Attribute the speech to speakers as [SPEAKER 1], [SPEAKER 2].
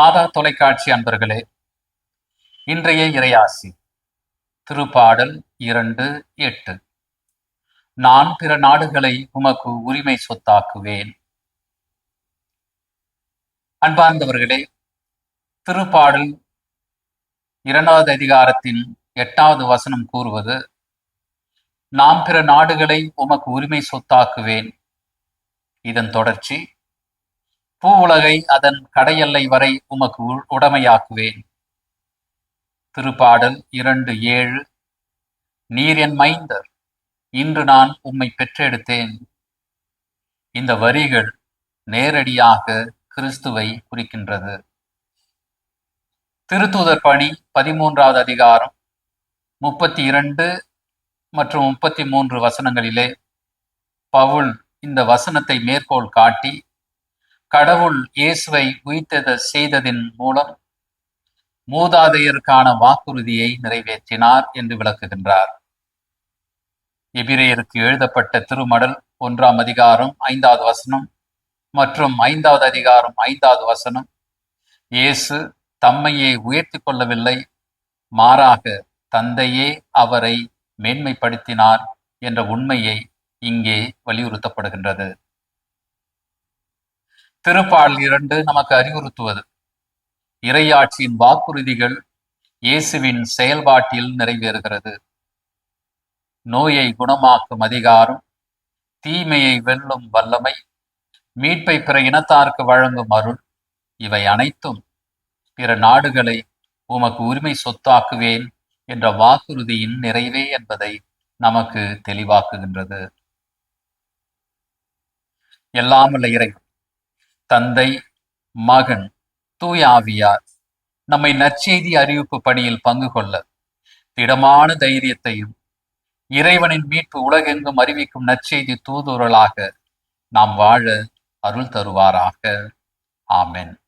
[SPEAKER 1] மாதா தொலைக்காட்சி அன்பர்களே இன்றைய இறையாசி திருப்பாடல் இரண்டு எட்டு. நான் பிற நாடுகளை உமக்கு உரிமை சொத்தாக்குவேன். அன்பார்ந்தவர்களே திருப்பாடல் இரண்டாவது அதிகாரத்தின் எட்டாவது வசனம் கூறுவது நாம் பிற நாடுகளை உமக்கு உரிமை சொத்தாக்குவேன். இதன் தொடர்ச்சி பூ உலகை அதன் கடையெல்லை வரை உமக்கு உ- உடைமையாக்குவேன். திருப்பாடல் இரண்டு ஏழு. நீர் என் மைந்தர் இன்று நான் உம்மை பெற்றெடுத்தேன். இந்த வரிகள் நேரடியாக கிறிஸ்துவை குறிக்கின்றது. திருத்தூதர் பணி பதிமூன்றாவது அதிகாரம் முப்பத்தி இரண்டு மற்றும் முப்பத்தி மூன்று வசனங்களிலே பவுல் இந்த வசனத்தை மேற்கோள் காட்டி கடவுள் இயேசுவை உயிர்த்தெழ செய்ததின் மூலம் மூதாதையருக்கான வாக்குறுதியை நிறைவேற்றினார் என்று விளக்குகின்றார். எபிரேயருக்கு எழுதப்பட்ட திருமடல் ஒன்றாம் அதிகாரம் ஐந்தாவது வசனம் மற்றும் ஐந்தாவது அதிகாரம் ஐந்தாவது வசனம் இயேசு தம்மையே உயர்த்தி கொள்ளவில்லை மாறாக தந்தையே அவரை மேன்மைப்படுத்தினார் என்ற உண்மையை இங்கே வலியுறுத்தப்படுகின்றது. திருப்பால் இரண்டு நமக்கு அறிவுறுத்துவது. இறையாட்சியின் வாக்குறுதிகள் இயேசுவின் செயல்பாட்டில் நிறைவேறுகிறது. நோயை குணமாக்கும் அதிகாரம் தீமையை வெல்லும் வல்லமை மீட்பை பிற இனத்தாருக்கு வழங்கும் அருள் இவை அனைத்தும் பிற நாடுகளை உமக்கு உரிமை சொத்தாக்குவேன் என்ற வாக்குறுதியின் நிறைவே என்பதை நமக்கு தெளிவாக்குகின்றது. எல்லாமல்ல இறை தந்தை மகன் தூயாவியார் நம்மை நற்செய்தி அறிவிப்பு பணியில் பங்கு கொள்ள திடமான தைரியத்தையும் இறைவனின் மீட்பு உலகெங்கும் அறிவிக்கும் நற்செய்தி தூதுவர்களாக நாம் வாழ அருள் தருவாராக. ஆமென்.